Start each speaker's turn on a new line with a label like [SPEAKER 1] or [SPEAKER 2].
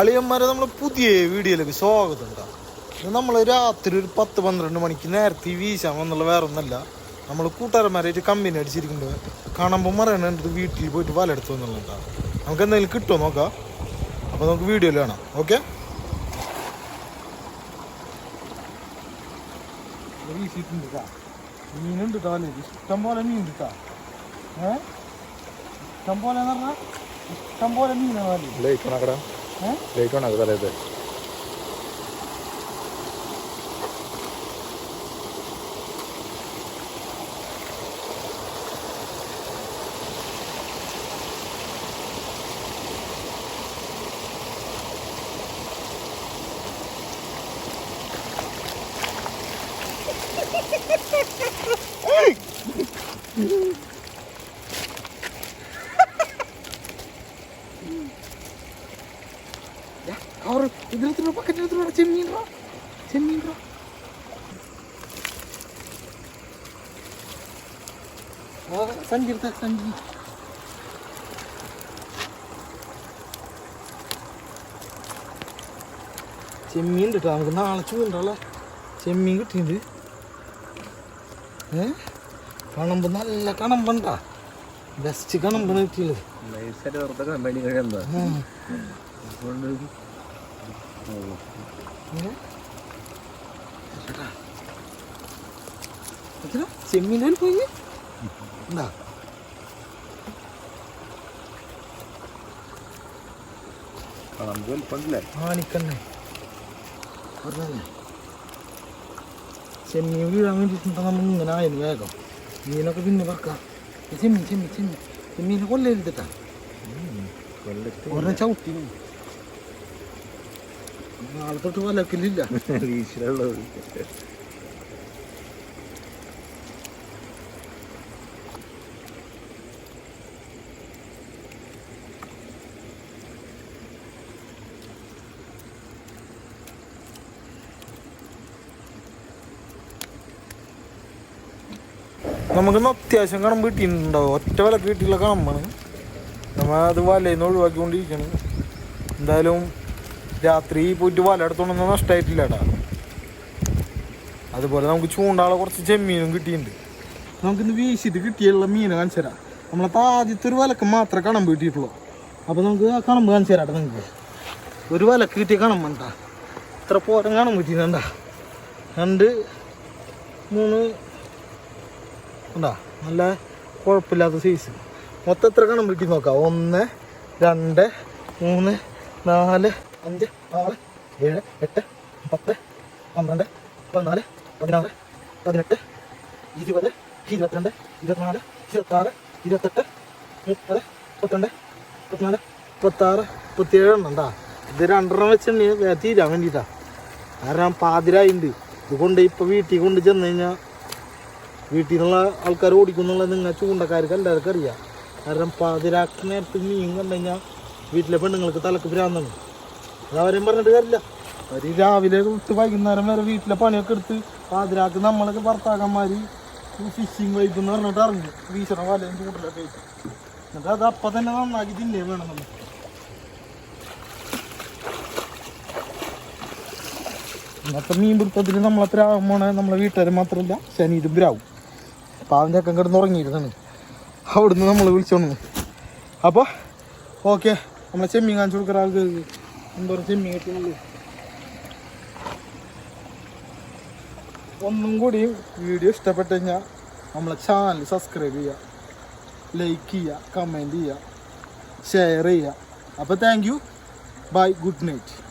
[SPEAKER 1] അളിയന്മാരെ നമ്മളെ പുതിയ വീഡിയോയിലേക്ക് സ്വാഗതം ഉണ്ടാകും നമ്മൾ രാത്രി ഒരു പത്ത് പന്ത്രണ്ട് മണിക്ക് നേരത്തെ വീശാൻ എന്നുള്ള വേറെ ഒന്നല്ല നമ്മൾ കൂട്ടുകാരന്മാരായിട്ട് കമ്പനി അടിച്ചിരിക്കുന്നത് കാണുമ്പോൾ മറയണത് വീട്ടിൽ പോയിട്ട് വല എടുത്തു എന്നുള്ളതാണ് നമുക്ക് എന്തെങ്കിലും കിട്ടുമോ നോക്കാം. അപ്പോൾ നമുക്ക് വീഡിയോയിൽ കാണാം. ഓക്കെ? മീനുണ്ട് ഇഷ്ടം പോലെ മീൻ കിട്ടാ ഏ? ഇഷ്ടം പോലെ ഇഷ്ടം പോലെ മീനാണ് അല്ലേ
[SPEAKER 2] ലേക്ക് ഉണക്കട
[SPEAKER 1] ഏ
[SPEAKER 2] ലേക്ക് ഉണക്ക തലേത്
[SPEAKER 1] അവർ ഇതിനകത്തുള്ള പക്കറ്റിനകത്തുള്ള ചെമ്മീൻ റോ. ചെമ്മീൻ റോ. സഞ്ചിരുത്ത സഞ്ചി. ചെമ്മീൻ കിട്ടാ നമുക്ക് നാളെ ചൂണ്ടല്ലോ ചെമ്മീൻ കിട്ടിയിട്ടുണ്ട്. ഏ? കണമ്പ് നല്ല കണമ്പണ്ടാ. ബെസ്റ്റ് കണമ്പ് കിട്ടിയുള്ളത് ചെമ്മീൻ പോയി എന്താ?
[SPEAKER 2] നമുക്ക് വലിപ്പമില്ലേ
[SPEAKER 1] ആണിക്കന്നെ പറഞ്ഞല്ലേ ചെമ്മീൻ വീഴാൻ വേണ്ടിയിട്ടുണ്ടോ നമ്മൾ ഇങ്ങനെ ആയിരുന്നു വേഗം. മീനൊക്കെ പിന്നെ പറക്കാം ചെമ്മീൻ ചെമ്മീൻ ചെമ്മീൻ. ചെമ്മീനെ ഒരെണ്ണം ചവിട്ടി. നാളെ തൊട്ട് വലക്കില്ല
[SPEAKER 2] വീശിലുള്ളത്
[SPEAKER 1] നമുക്കൊന്ന് അത്യാവശ്യം കണമ്പ് കിട്ടിയിട്ടുണ്ടാവും ഒറ്റ വിലക്ക് കിട്ടിയുള്ള കണമ്പാണ് നമ്മൾ അത് വലയിൽ നിന്ന് ഒഴിവാക്കിക്കൊണ്ടിരിക്കണം എന്തായാലും രാത്രി പോയിട്ട് വല എടുത്തോണ്ടൊന്നും നഷ്ടമായിട്ടില്ല കേട്ടാ അതുപോലെ നമുക്ക് ചൂണ്ടാളെ കുറച്ച് ചെമ്മീനും കിട്ടിയിട്ടുണ്ട് നമുക്കിന്ന് വീശിട്ട് കിട്ടിയുള്ള മീനെ കാണിച്ചു തരാം. നമ്മളപ്പോൾ ആദ്യത്തെ ഒരു വലക്ക് മാത്രമേ കണമ്പ് കിട്ടിയിട്ടുള്ളൂ. അപ്പോൾ നമുക്ക് ആ കണമ്പ് കാണിച്ചു തരാട്ടെ നിങ്ങൾക്ക് ഒരു വലക്ക് കിട്ടിയ കണമ്പണ്ടാ ഇത്ര പോരം കണമ്പ് കിട്ടിയിട്ടുണ്ടാ രണ്ട് മൂന്ന് ഉണ്ടാ? നല്ല കുഴപ്പമില്ലാത്ത സൈസ് മൊത്തം എത്ര കണമ്പ് കിട്ടി നോക്കാം. ഒന്ന് രണ്ട് മൂന്ന് നാല് അഞ്ച് ആറ് ഏഴ് എട്ട് പത്ത് പന്ത്രണ്ട് പതിനാല് പതിനാറ് പതിനെട്ട് ഇരുപത് ഇരുപത്തിരണ്ട് ഇരുപത്തിനാല് ഇരുപത്താറ് ഇരുപത്തെട്ട് മുപ്പത് മുപ്പത്തിരണ്ട് മുപ്പത്തിനാല് മുപ്പത്താറ് മുപ്പത്തിയേഴ് എന്താ? ഇത് രണ്ടെണ്ണം വെച്ചിട്ടുണ്ടെങ്കിൽ തീരാൻ വേണ്ടിയിട്ടാ കാരണം പാതിരായിണ്ട്. ഇത് കൊണ്ട് ഇപ്പോൾ വീട്ടിൽ കൊണ്ട് ചെന്ന് കഴിഞ്ഞാൽ വീട്ടിൽ നിന്നുള്ള ആൾക്കാർ ഓടിക്കുന്നുള്ള നിങ്ങൾ ചൂണ്ടക്കാർക്ക് എല്ലാവർക്കും അറിയാം. കാരണം പാതിരാക്ക് നേരത്ത് മീൻ കണ്ടു കഴിഞ്ഞാൽ വീട്ടിലെ പെണ്ണുങ്ങൾക്ക് തലക്ക് ഭ്രാന്താണ്. അത് പറഞ്ഞിട്ട് കാര്യമില്ല. അവർ രാവിലെ തൊട്ട് വൈകുന്നേരം വരെ വീട്ടിലെ പണിയൊക്കെ എടുത്ത് പാതിരാക്ക് നമ്മളൊക്കെ ഭർത്താക്കന്മാർ ഫിഷിങ് വൈപ്പ് എന്ന് പറഞ്ഞിട്ട് ഇറങ്ങി. വീശണ വലയും ചൂണ്ടിലൊക്കെ ആയിട്ട്. എന്നിട്ട് അത് അപ്പം തന്നെ നന്നാക്കി തിന്നേ വേണം നമ്മൾ ഇന്നത്തെ മീൻ പിടുത്തത്തിന് നമ്മളത്ര ആകുമ്പോൾ നമ്മളെ വീട്ടുകാർ മാത്രമല്ല ശനീരും ബ്രാവും അപ്പോൾ അവന്റെ ഒക്കെ കിടന്ന് ഉറങ്ങിയിരുന്നാണ്. അവിടുന്ന് നമ്മൾ വിളിച്ചോണ്ട് അപ്പോൾ ഓക്കെ നമ്മളെ ചെമ്മീൻ കാണിച്ചു കൊടുക്കുന്ന ആൾക്ക്. ചെമ്മീൻ കിട്ടുന്നുള്ളൂ ഒന്നും കൂടി വീഡിയോ ഇഷ്ടപ്പെട്ട് കഴിഞ്ഞാൽ നമ്മളെ ചാനൽ സബ്സ്ക്രൈബ് ചെയ്യുക ലൈക്ക് ചെയ്യുക കമന്റ് ചെയ്യുക ഷെയർ ചെയ്യുക അപ്പോൾ thank you bye good night